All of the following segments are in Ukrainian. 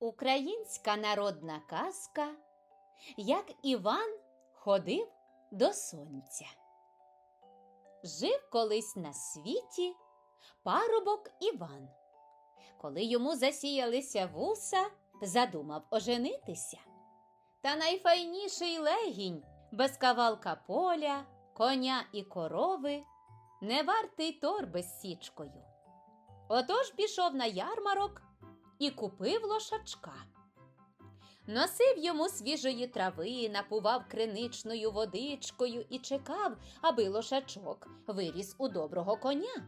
Українська народна казка, як Іван ходив до сонця. Жив колись на світі парубок Іван. Коли йому засіялися вуса, задумав оженитися. Та найфайніший легінь без кавалка поля, коня і корови, не вартий торби з січкою. Отож пішов на ярмарок і купив лошачка. Носив йому свіжої трави, напував криничною водичкою і чекав, аби лошачок виріс у доброго коня.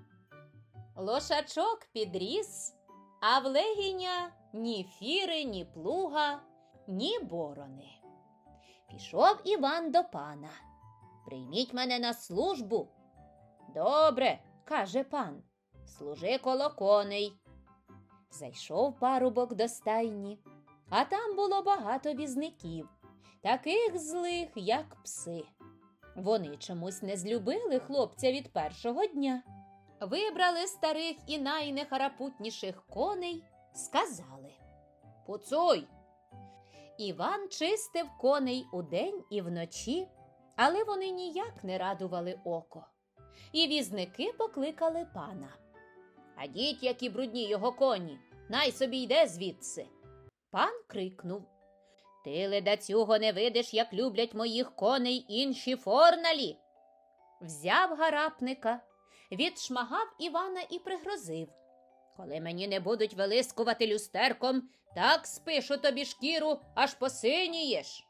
Лошачок підріс, а в легіня ні фіри, ні плуга, ні борони. Пішов Іван до пана. Прийміть мене на службу. Добре, каже пан, служи коло коней. Зайшов парубок до стайні, а там було багато візників, таких злих, як пси. Вони чомусь не злюбили хлопця від першого дня. Вибрали старих і найнехарапутніших коней, сказали Пуцуй. Іван чистив коней удень і вночі, але вони ніяк не радували око. І візники покликали пана. А діть, які брудні його коні, най собі йде звідси. Пан крикнув Ти леда цього не видиш, як люблять моїх коней інші форналі. Взяв гарапника, відшмагав Івана і пригрозив. Коли мені не будуть вилискувати люстерком, так спишу тобі шкіру, аж посинієш.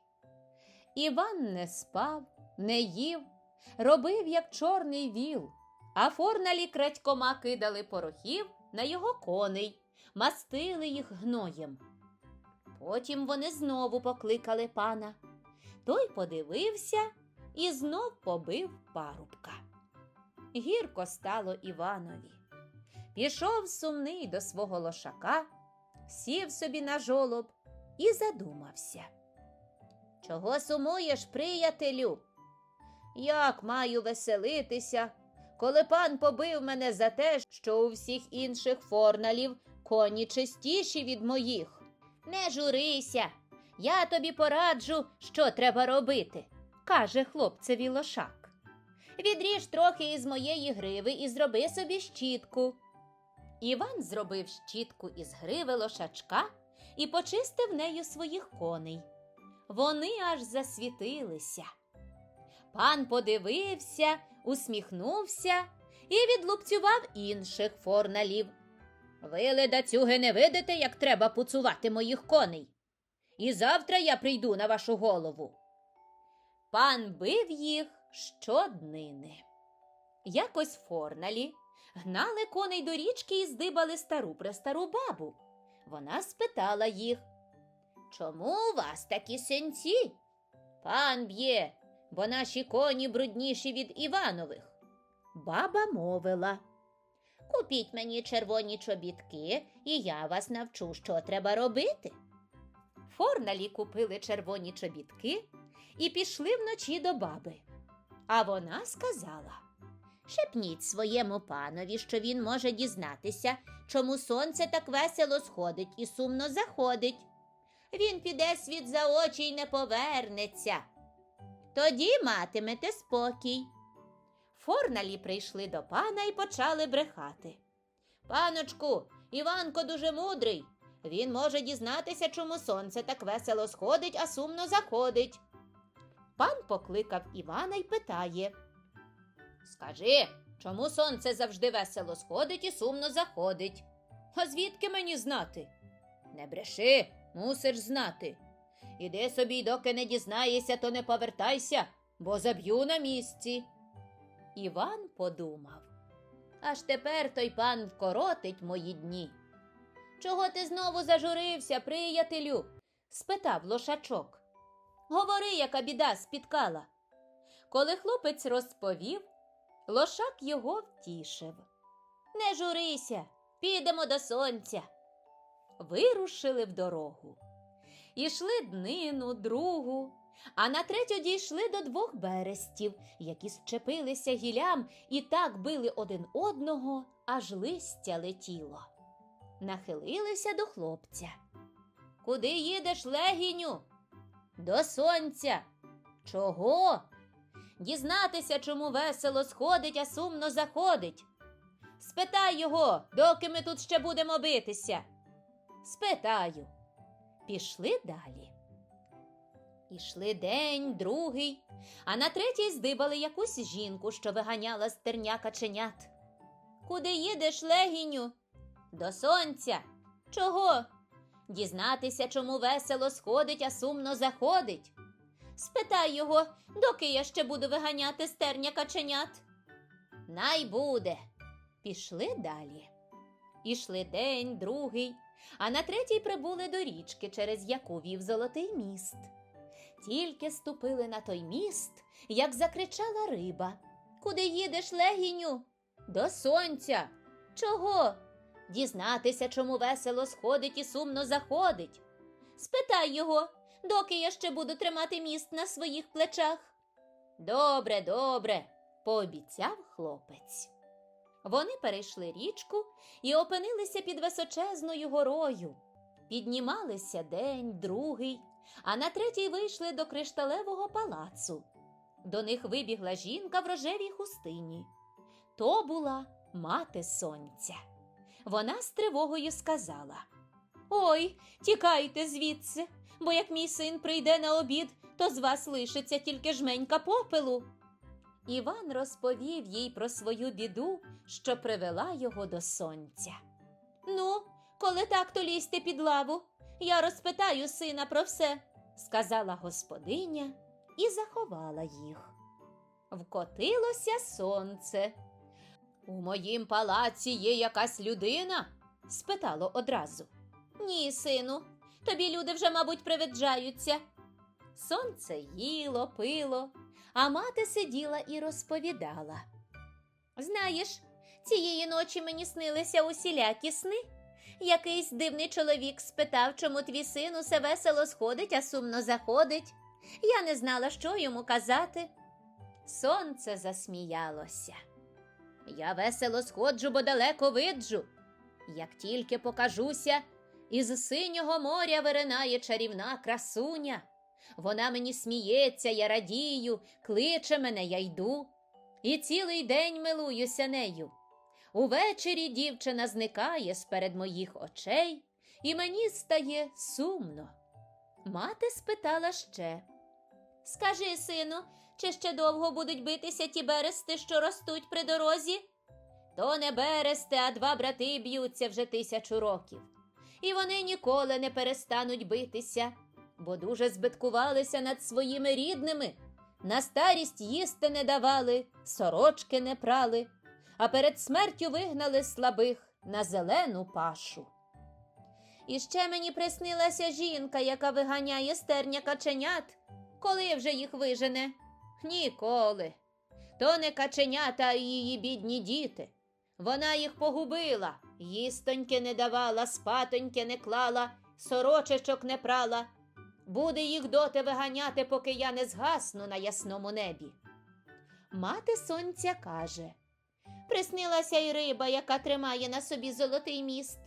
Іван не спав, не їв, робив, як чорний віл, а форналі крадькома кидали порохів на його коней, мастили їх гноєм. Потім вони знову покликали пана. Той подивився і знов побив парубка. Гірко стало Іванові. Пішов сумний до свого лошака, сів собі на жолоб і задумався. Чого сумуєш, приятелю? Як маю веселитися, коли пан побив мене за те, що у всіх інших форналів коні чистіші від моїх? Не журися, я тобі пораджу, що треба робити, каже хлопцеві лошак. Відріж трохи із моєї гриви і зроби собі щітку. Іван зробив щітку із гриви лошачка і почистив нею своїх коней. Вони аж засвітилися. Пан подивився, усміхнувся і відлупцював інших форналів. Ви, ледацюги, не видите, як треба пуцувати моїх коней. І завтра я прийду на вашу голову. Пан бив їх щоднини. Якось форналі гнали коней до річки і здибали стару престару бабу. Вона спитала їх, Чому у вас такі синці? Пан б'є, бо наші коні брудніші від Іванових. Баба мовила. Купіть мені червоні чобітки, і я вас навчу, що треба робити. Форналі купили червоні чобітки і пішли вночі до баби. А вона сказала Шепніть своєму панові, що він може дізнатися, чому сонце так весело сходить і сумно заходить. Він піде світ за очі й не повернеться. Тоді матимете спокій. Форналі прийшли до пана і почали брехати. Паночку, Іванко дуже мудрий. Він може дізнатися, чому сонце так весело сходить, а сумно заходить. Пан покликав Івана й питає Скажи, чому сонце завжди весело сходить і сумно заходить? А звідки мені знати? Не бреши, мусиш знати. Іди собі, доки не дізнаєшся, то не повертайся, бо заб'ю на місці. Іван подумав. Аж тепер той пан вкоротить мої дні. Чого ти знову зажурився, приятелю? спитав лошачок. Говори, яка біда спіткала. Коли хлопець розповів, лошак його втішив. Не журися, підемо до сонця. Вирушили в дорогу. Ішли днину, другу, а на третю дійшли до двох берестів, які щепилися гілям і так били один одного, аж листя летіло. Нахилилися до хлопця. Куди їдеш, легіню? До сонця. Чого? Дізнатися, чому весело сходить, а сумно заходить. Спитай його, доки ми тут ще будемо битися. Спитаю. Пішли далі. Ішли день, другий, а на третій здибали якусь жінку, що виганяла з терня каченят. Куди їдеш, легіню? До сонця. Чого? Дізнатися, чому весело сходить, а сумно заходить. Спитай його, доки я ще буду виганяти з терня каченят. Най буде. Пішли далі. Ішли день, другий, а на третій прибули до річки, через яку вів золотий міст. Тільки ступили на той міст, як закричала риба. Куди їдеш, легіню? До сонця. Чого? Дізнатися, чому весело сходить і сумно заходить. Спитай його, доки я ще буду тримати міст на своїх плечах. Добре, добре, пообіцяв хлопець. Вони перейшли річку і опинилися під височезною горою. Піднімалися день, другий, а на третій вийшли до кришталевого палацу. До них вибігла жінка в рожевій хустині. То була мати сонця. Вона з тривогою сказала: Ой, тікайте звідси, бо як мій син прийде на обід, то з вас лишиться тільки жменька попелу. Іван розповів їй про свою біду, що привела його до сонця. Ну, коли так, то лізьте під лаву. Я розпитаю сина про все, сказала господиня і заховала їх. Вкотилося сонце. У моїм палаці є якась людина? спитало одразу. Ні, сину, тобі люди вже, мабуть, привиджаються. Сонце їло, пило, а мати сиділа і розповідала. Знаєш, цієї ночі мені снилися усілякі сни. Якийсь дивний чоловік спитав, чому твій син усе весело сходить, а сумно заходить. Я не знала, що йому казати. Сонце засміялося. Я весело сходжу, бо далеко виджу. Як тільки покажуся, із синього моря виринає чарівна красуня. Вона мені сміється, я радію, кличе мене, я йду, і цілий день милуюся нею. Увечері дівчина зникає сперед моїх очей, і мені стає сумно. Мати спитала ще Скажи, сину, чи ще довго будуть битися ті берести, що ростуть при дорозі? То не берести, а два брати б'ються вже тисячу років. І вони ніколи не перестануть битися, бо дуже збиткувалися над своїми рідними. На старість їсти не давали, сорочки не прали, а перед смертю вигнали слабих на зелену пашу. І ще мені приснилася жінка, яка виганяє стерня каченят, коли вже їх вижене? Ніколи. То не каченята, а її бідні діти. Вона їх погубила, їстоньки не давала, спатоньки не клала, сорочечок не прала. Буде їх доти виганяти, поки я не згасну на ясному небі. Мати сонця каже Приснилася й риба, яка тримає на собі золотий міст.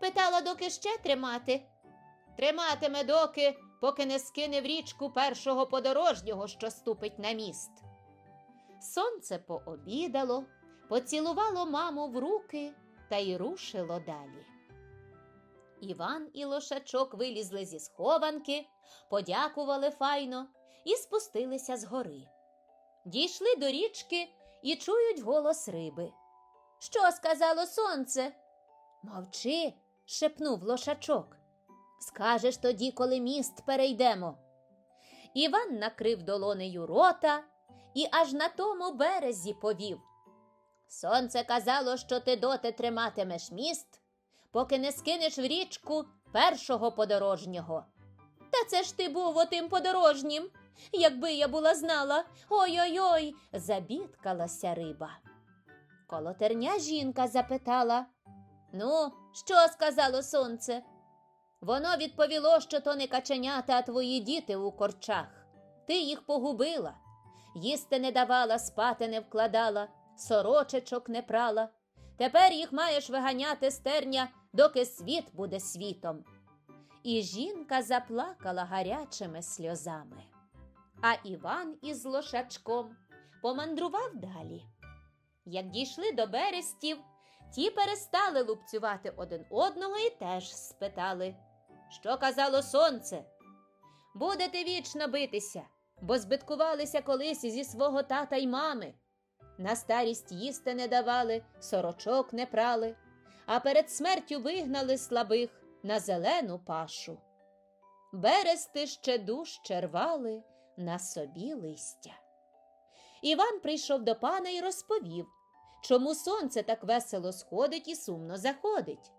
Питала, доки ще тримати. Триматиме доки, поки не скине в річку першого подорожнього, що ступить на міст. Сонце пообідало, поцілувало маму в руки та й рушило далі. Іван і лошачок вилізли зі схованки, подякували файно і спустилися з гори. Дійшли до річки і чують голос риби. Що сказало сонце? Мовчи, шепнув лошачок. Скажеш тоді, коли міст перейдемо. Іван накрив долонею рота і аж на тому березі повів. Сонце казало, що ти доти триматимеш міст, поки не скинеш в річку першого подорожнього. Та це ж ти був отим подорожнім. Якби я була знала, ой-ой-ой, забідкалася риба. Коло терня жінка запитала Ну, що сказало сонце? Воно відповіло, що то не каченята, а твої діти у корчах. Ти їх погубила, їсти не давала, спати не вкладала, сорочечок не прала. Тепер їх маєш виганяти з терня, доки світ буде світом. і жінка заплакала гарячими сльозами. А Іван із лошачком помандрував далі. Як дійшли до берестів, ті перестали лупцювати один одного і теж спитали, що казало сонце. Будете вічно битися, бо збиткувалися колись зі свого тата й мами. На старість їсти не давали, сорочок не прали, а перед смертю вигнали слабих на зелену пашу. Берести ще дужче рвали на собі листя. Іван прийшов до пана і розповів, чому сонце так весело сходить і сумно заходить.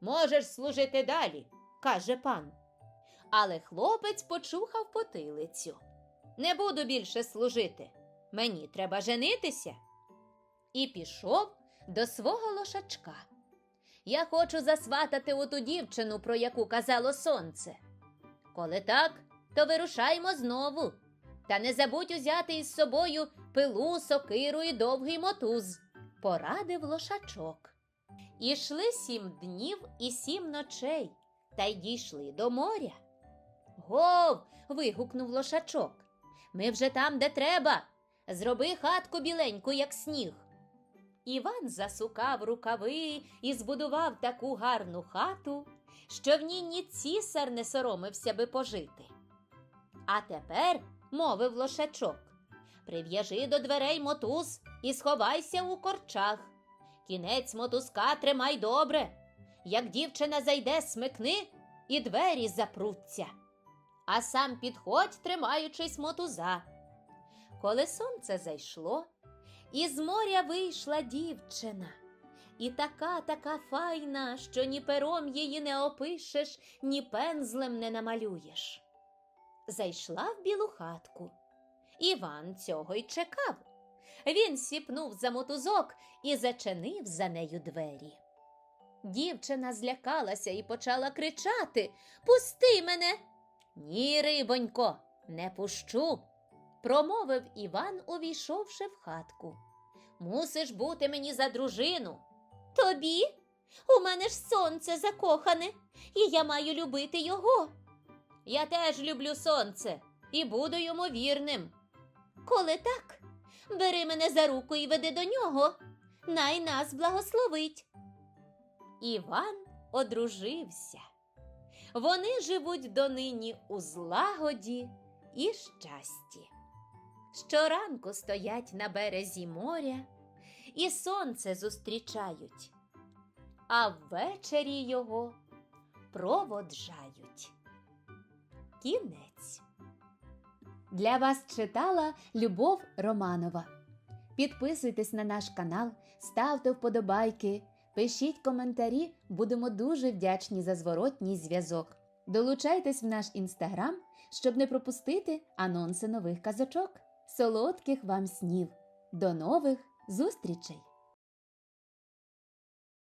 Можеш служити далі, каже пан. Але хлопець почухав потилицю. Не буду більше служити. Мені треба женитися. І пішов до свого лошачка. Я хочу засватати оту дівчину, про яку казало сонце. Коли так, то вирушаймо знову. Та не забудь узяти із собою пилу, сокиру і довгий мотуз, порадив лошачок. Ішли сім днів і сім ночей, та й дійшли до моря. Гов. вигукнув лошачок. Ми вже там, де треба. Зроби хатку біленьку, як сніг. Іван засукав рукави і збудував таку гарну хату, що в ній ні цісар не соромився би пожити. А тепер, мовив лошачок, прив'яжи до дверей мотуз і сховайся у корчах. Кінець мотузка тримай добре. Як дівчина зайде, смикни, і двері запруться. А сам підходь, тримаючись мотуза. Коли сонце зайшло, із моря вийшла дівчина. І така така файна, що ні пером її не опишеш, ні пензлем не намалюєш. Зайшла в білу хатку. Іван цього й чекав. Він сіпнув за мотузок і зачинив за нею двері. Дівчина злякалася і почала кричати Пусти мене. Ні, рибонько, не пущу, промовив Іван, увійшовши в хатку. Мусиш бути мені за дружину. Тобі? У мене ж сонце закохане, і я маю любити його. Я теж люблю сонце і буду йому вірним. Коли так, бери мене за руку і веди до нього. Най нас благословить. Іван одружився. Вони живуть донині у злагоді і щасті. Щоранку стоять на березі моря і сонце зустрічають, а ввечері його проводжають. Кінець. Для вас читала Любов Романова. Підписуйтесь на наш канал, ставте вподобайки, пишіть коментарі, будемо дуже вдячні за зворотній зв'язок. Долучайтесь в наш інстаграм, щоб не пропустити анонси нових казочок. Солодких вам снів! До нових зустрічей!